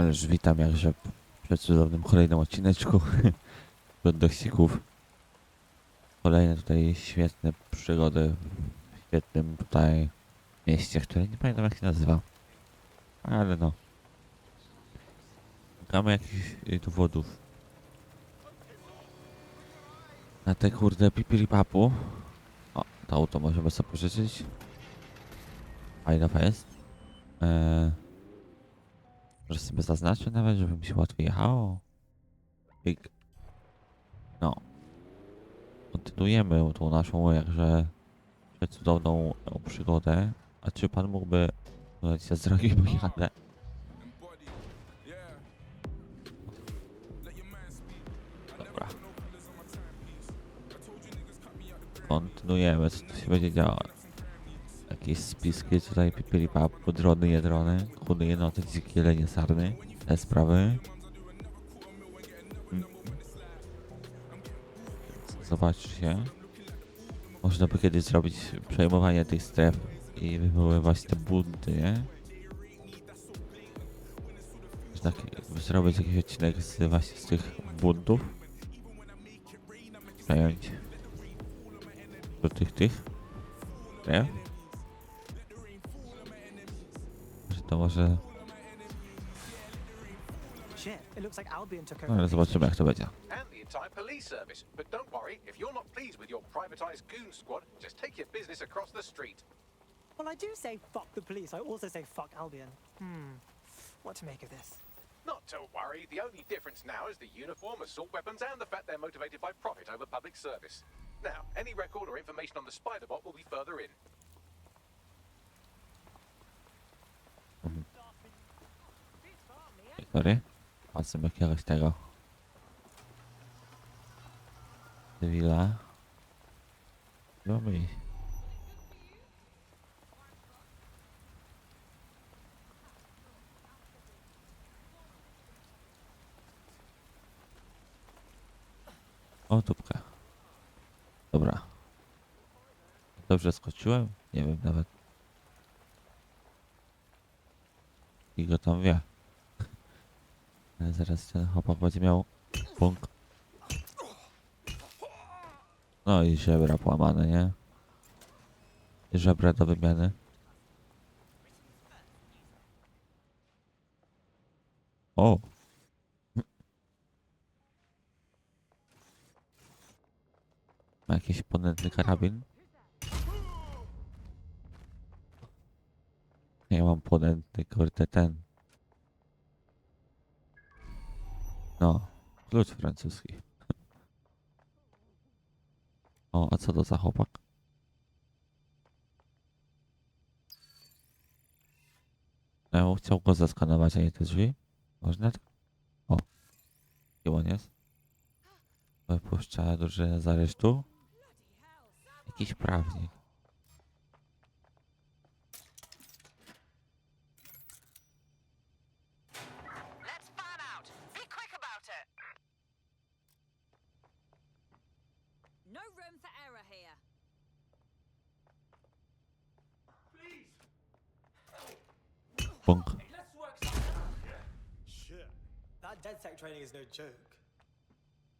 Ależ witam jakże przed cudownym kolejnym odcineczku od dościgów. Kolejne tutaj świetne przygody w świetnym tutaj mieście, które nie pamiętam jak się nazywa. Ale no. Szukamy jakichś y, dowodów. Na te kurde pipiripapu. O, to auto możemy sobie pożyczyć. Fajna jest. Eee, może sobie zaznaczę nawet, żeby mi się łatwiej jechało. Pik. No. Kontynuujemy tą naszą jakże przecudowną e, przygodę. A czy pan mógłby dodać się z drogi, bo? Dobra. Kontynuujemy, co tu się będzie działo. Jakieś spiski tutaj, pipili papu, drony, nie drony, kuny, jednoty, dzikie, lenie, sarny, te sprawy. Mm. Zobaczcie. Można by kiedyś zrobić przejmowanie tych stref i wywoływać te bunty, nie? Taki- zrobić jakiś odcinek z właśnie z tych buntów. Przejąć. Do tych, tych. To może... Shit, it looks like Albion took No, over. ale zobaczymy jak to będzie. and the entire police service. But don't worry, if you're not pleased with your privatized goon squad, just take your business across the street. Well, I do say fuck the police. I also say fuck Albion. Hmm. What to make of this? Not to worry, the only difference now is the uniform, assault weapons, and the fact they're motivated by profit over public service. Now, any record or information on the Spiderbot will be further in. Sorry. Patrzę jakiegoś tego. Cywila. Mamy iść? O, tubka. Dobra. Dobrze skoczyłem? Nie wiem nawet. I go tam wie. Ale zaraz ten chłopak będzie miał punkt. No i żebra połamane, nie? Żebra do wymiany. O! Ma jakiś ponętny karabin? Nie mam ponętny, kurde, ten. No, klucz francuski. O, a co to za chłopak? No, Ja bym chciał go zaskanować, a nie te drzwi. Można? O, gdzie on jest? Wypuszcza drużynę z aresztu. Jakiś prawnik.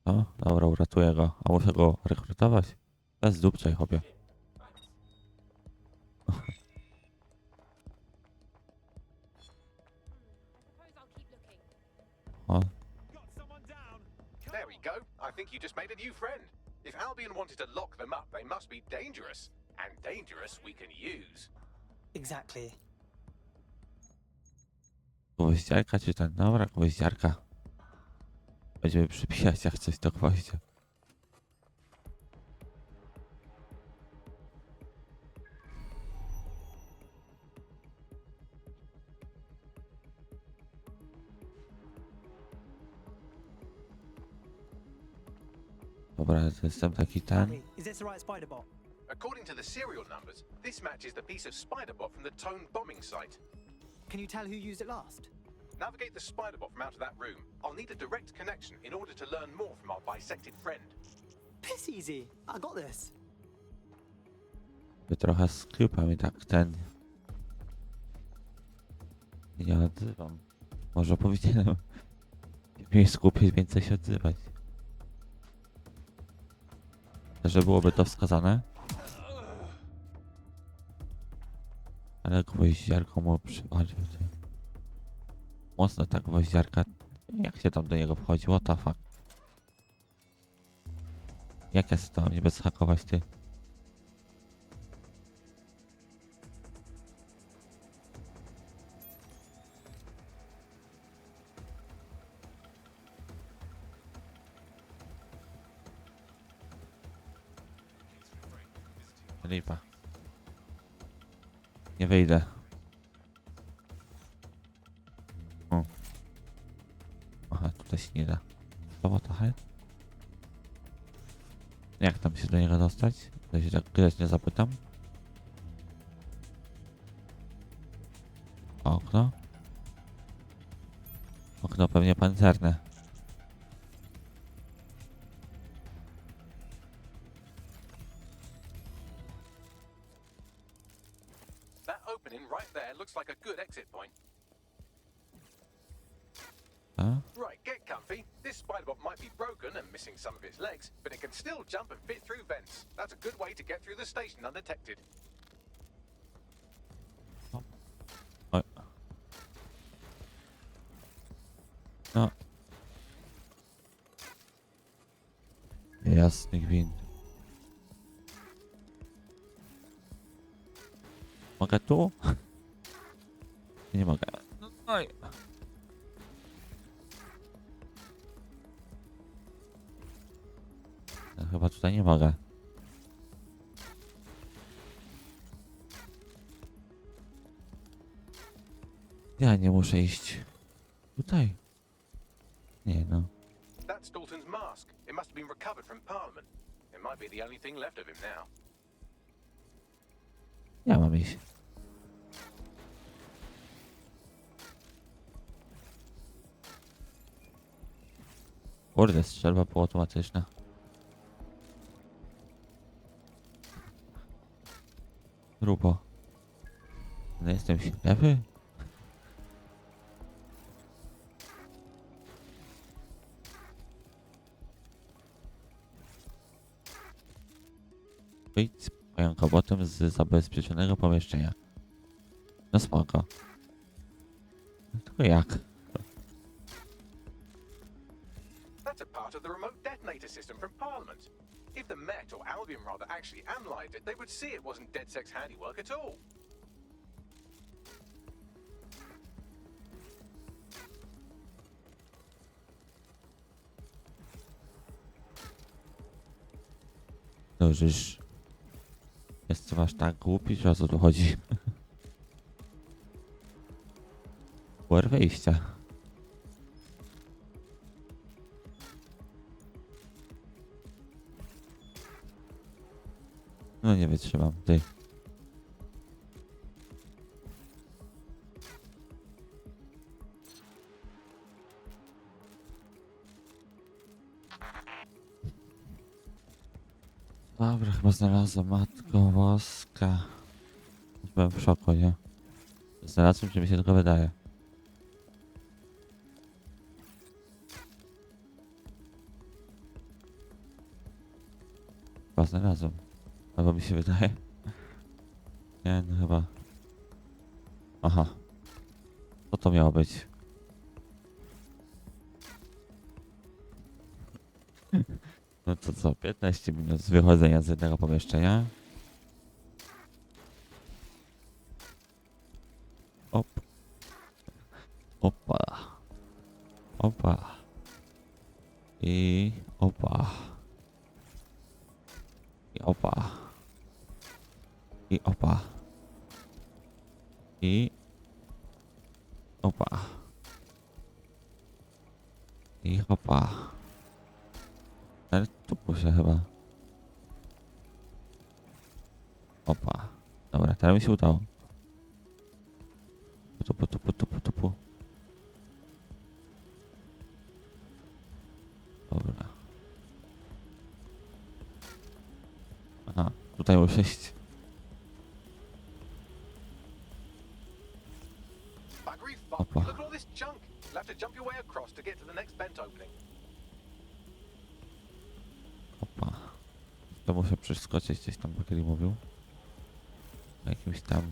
O, dobra, uratuję go. A muszę go rekrutować? Bez dupczej, chłopie. O, There we go. I think you just made a new friend. If Albion wanted to lock them up, they must be dangerous. And dangerous we can use. Exactly. Gwoździarka czy ten? Dobra, gwoździarka. Będziemy przypijać jak coś do gwoździa. Dobra, to jestem taki ten. Hey, is this the right spider bot? According to the serial numbers, this matches the piece of Spiderbot from the Tone bombing site. Can you tell who used it last? Navigate the Spiderbot from out of that room. I'll need a direct connection in order to learn more from our bisected friend. Piss easy. I got this. By trochę z klipami tak ten. Nie odzywam. Może powinienem mniej skupić, więcej się odzywać. Że byłoby to wskazane. Ale gwoździarką mu przywalił. ty. Mocno tak gwoździarka. Jak się tam do niego wchodzi? What the fuck? Jak ja się tam nie bez hakować ty? Lipa. Nie wyjdę. O. Aha, tutaj się nie da. The hell? Jak tam się do niego dostać? To się tak grzecznie zapytam. Okno? Okno pewnie pancerne. Fit through vents. That's a good way to get through the station undetected. Oj. No. Jasny gwint. Mogę tu? Nie mogę. Tutaj nie mogę. Ja nie muszę iść. Tutaj. Nie no. That's Dalton's mask. It must have been recovered from Parliament. It might be the only thing left of him now. Ja mam iść. Kurde, strzelba półautomatyczna. Grubo. No jestem ślepy? Wyjdź z pająkobotem z zabezpieczonego pomieszczenia. No spoko. No Tylko jak? That's a part of the remote detonator system from Parliament. If the Met, or Albion rather, actually analysed it, they would see it wasn't dead sex handiwork at all. Już już... Jest aż tak głupi, że o co tu chodzi? Puer wyjścia. No nie wytrzymam, ty. Dobra, chyba znalazłem Matko Woska. Byłem w szoku, nie? Znalazłem, czy mi się tylko wydaje. Chyba znalazłem. Albo mi się wydaje. Nie, no chyba. Aha. Co to miało być? No to co, 15 minut z wychodzenia z jednego pomieszczenia. Op. Opa. Opa. I opa. I opa. I opa. I opa. I opa. Ale tu się chyba. Opa. Dobra, teraz mi się udało. Tupu, tupu, tupu, tupu. Dobra. Aha, tutaj muszę iść. Kiedy mówił. Jakimś tam...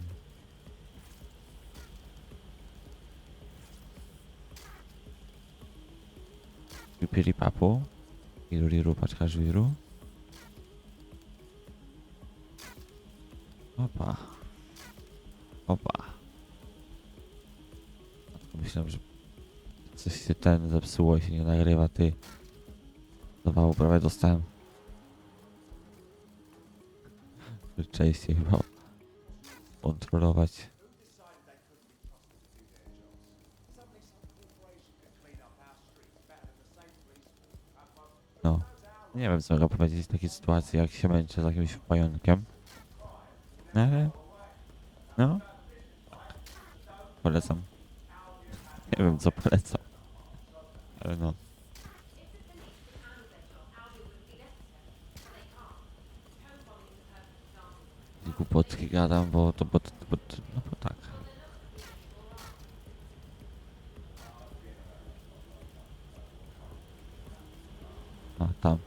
Pipiri papu. Iruriru paczka żwiru. Opa. Opa. Myślałem, że coś się ten zepsuło i się nie nagrywa, ty. Zawału prawie dostałem. Częściej chyba kontrolować. No. Nie wiem co mogę powiedzieć w takiej sytuacji, jak się męczę z jakimś pająkiem. Ale... No. Polecam. Nie wiem co polecam. Ale no. I głupotki gadam, bo to, bo, bo, no bo tak. A, tam.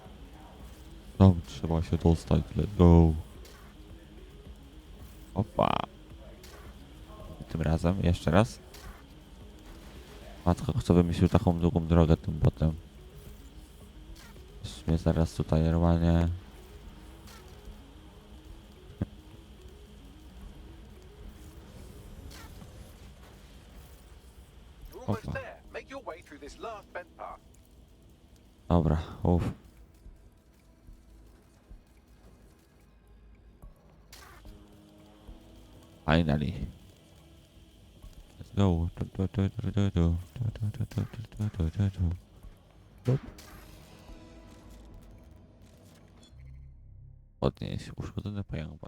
Tam trzeba się dostać, let's go. Opa. Tym razem, jeszcze raz. Matko, kto wymyślił taką długą drogę tym botem? Już mnie zaraz tutaj normalnie... finally. Let's go. Podnieś uszkodzony pająk.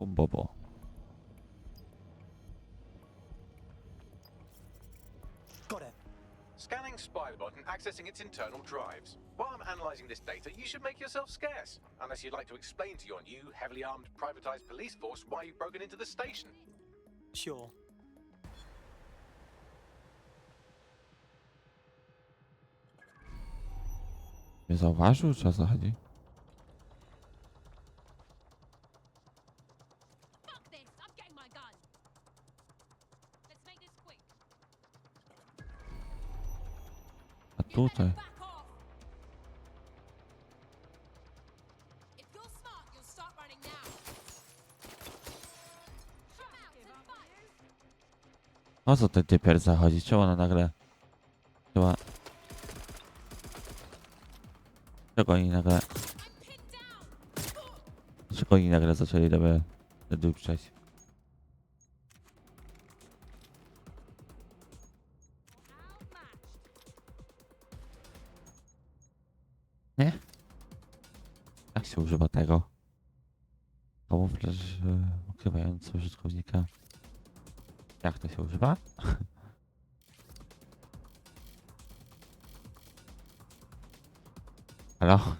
Bobo. Scanning Spybot and accessing its internal drives. While I'm analyzing this data, you should make yourself scarce. Unless you'd like to explain to your new, heavily armed, privatized police force why you've broken into the station. Sure. Nie zauważył, czy o co chodzi? Fight! O co ten typier zachodzi? Czemu ona nagle... Była... Czego oni nagle... Dlaczego oni nagle zaczęli do mnie dedupczać? Używa tego? Kamuflaż e, ukrywający użytkownika. Jak to się używa? Halo?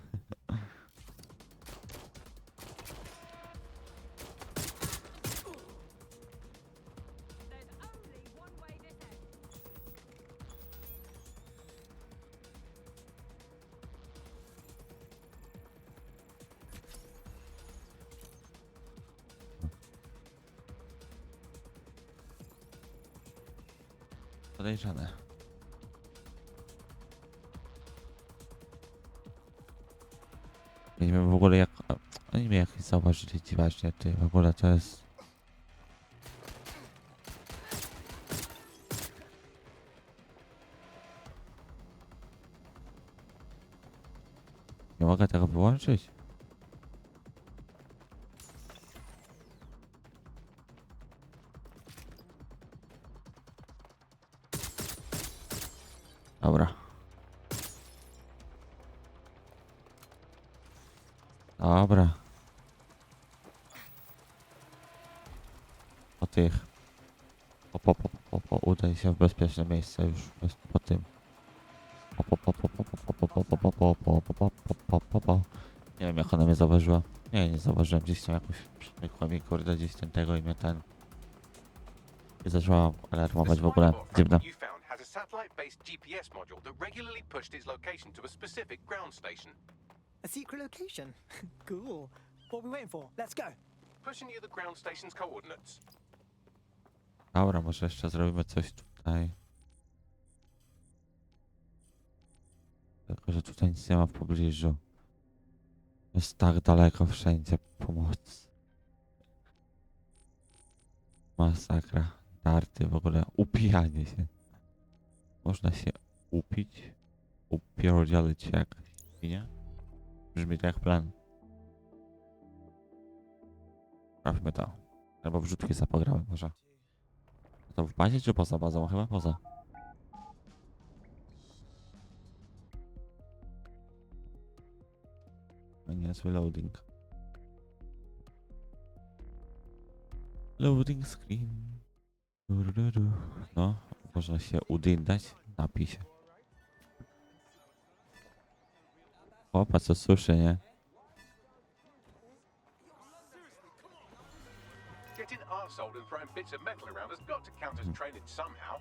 Podejrzane. Nie wiem w ogóle jak... Oni mnie jakoś zauważyli dziwacznie, ty w ogóle to jest... Nie mogę tego wyłączyć. się w bezpieczne miejsce już po tym. Nie wiem jak ona mnie zauważyła. Nie, nie zauważyłem. Gdzieś tam jakoś przymykła mi kurde gdzieś ten tego i mnie ten... I zaczęła alarmować w ogóle. Dziwne. satellite-based GPS module that regularly pushed its location to a specific ground station. A secret location? cool. What are we waiting for? Let's go. Pushing you the ground station's coordinates. Dobra, może jeszcze zrobimy coś tu tutaj. Tylko, że tutaj nic nie ma w pobliżu. Jest tak daleko wszędzie pomoc. Masakra. Darty w ogóle. Upijanie się. Można się upić. Upierdzielić jak świnia. Brzmi to jak plan. Sprawdźmy to. Albo wrzutki zapograłem może. To w bazie czy poza bazą? Chyba poza. Niezły loading. Loading screen. No, można się udyndać w napisie. Chłopa co suszy, nie? Getting arseholed and throwing bits of metal around has got to count as training somehow.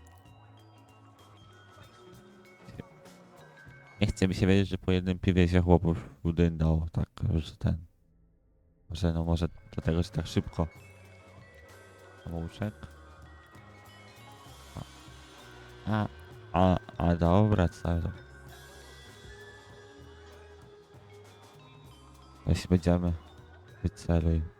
Nie chce mi się wiedzieć, że po jednym piwie się chłopów udyndał, tak, że ten... Może, no może dlatego, że tak szybko. Samouczek. A, a, a dobra, co to? Jeśli będziemy, wyceluj.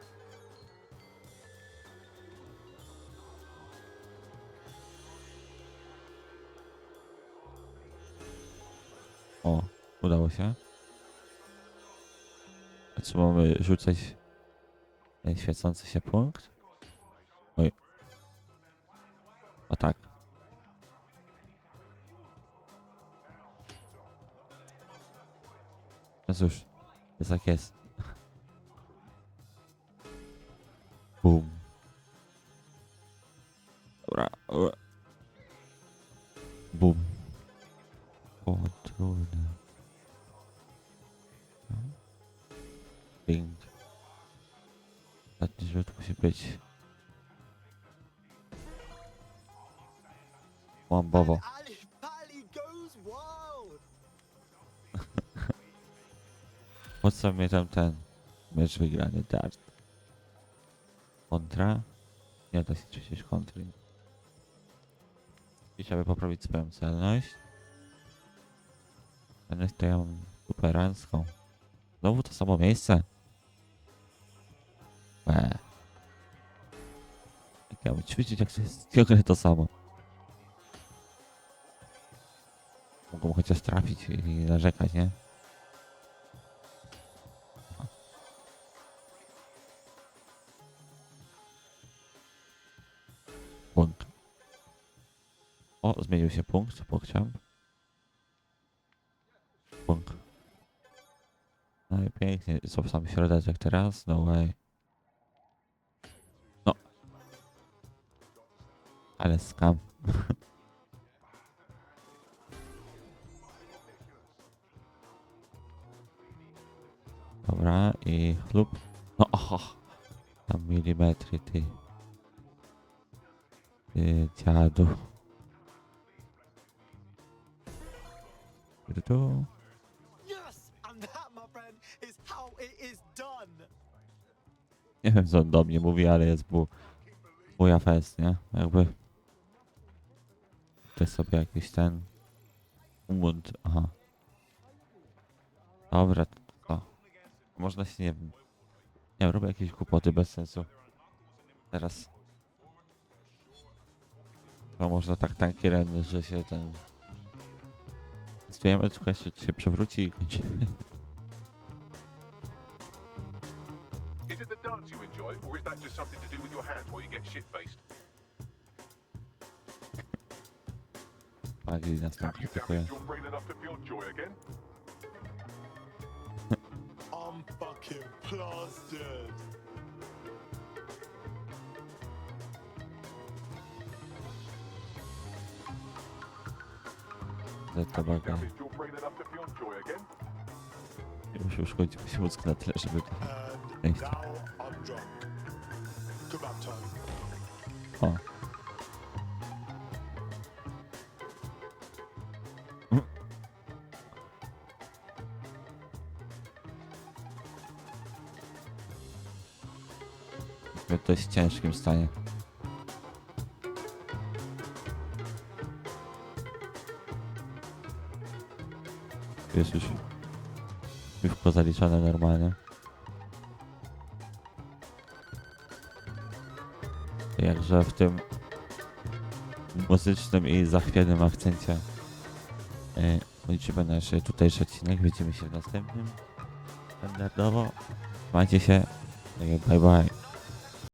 O, udało się. A czy mamy rzucać świecący się punkt? Oj. O tak. No cóż, jest jak jest. Bum. Rzut musi być. Łambowo. Mnie tam ten mecz wygrany dart? Kontra? Nie da się przecież kontry. Aby poprawić swoją celność. Celność to ja mam superancką. Znowu to samo miejsce. Eee. Mam ćwiczyć, jak jest ciągle to samo. Mogą chociaż trafić i narzekać, nie? Punkt. O, zmienił się punkt, pokciam. Punkt. No i pięknie, co sam środeczek teraz? No way. Ale skam. Dobra, i chlub. No, oho. Tam milimetry, ty. Ty, dziadu. Tu, tu. Yes, and that, my friend, is how it is done. Nie wiem, co on do mnie mówi, ale jest bu... buja fest, nie? Jakby... Jest sobie jakiś ten... Umund, aha. Dobra, to? Można się, nie. Nie robię jakieś głupoty bez sensu. Teraz... To można tak tanki renny, że się ten... Stujemy, tylko jeszcze się przewróci i kończy. Is it the dance you enjoy, or is that just something to do with your hands while you get shit-faced? Baga. damaged your brain enough to feel joy again? Musi uszkodzić mi się mózg na tyle, żeby... And Thanks. now I'm drunk. W dość ciężkim stanie. Jest już piwko zaliczone normalnie. Jakże w tym muzycznym i zachwianym akcencie e, kończymy nasz tutejszy odcinek. Widzimy się w następnym. Standardowo. Trzymajcie się. Bye bye.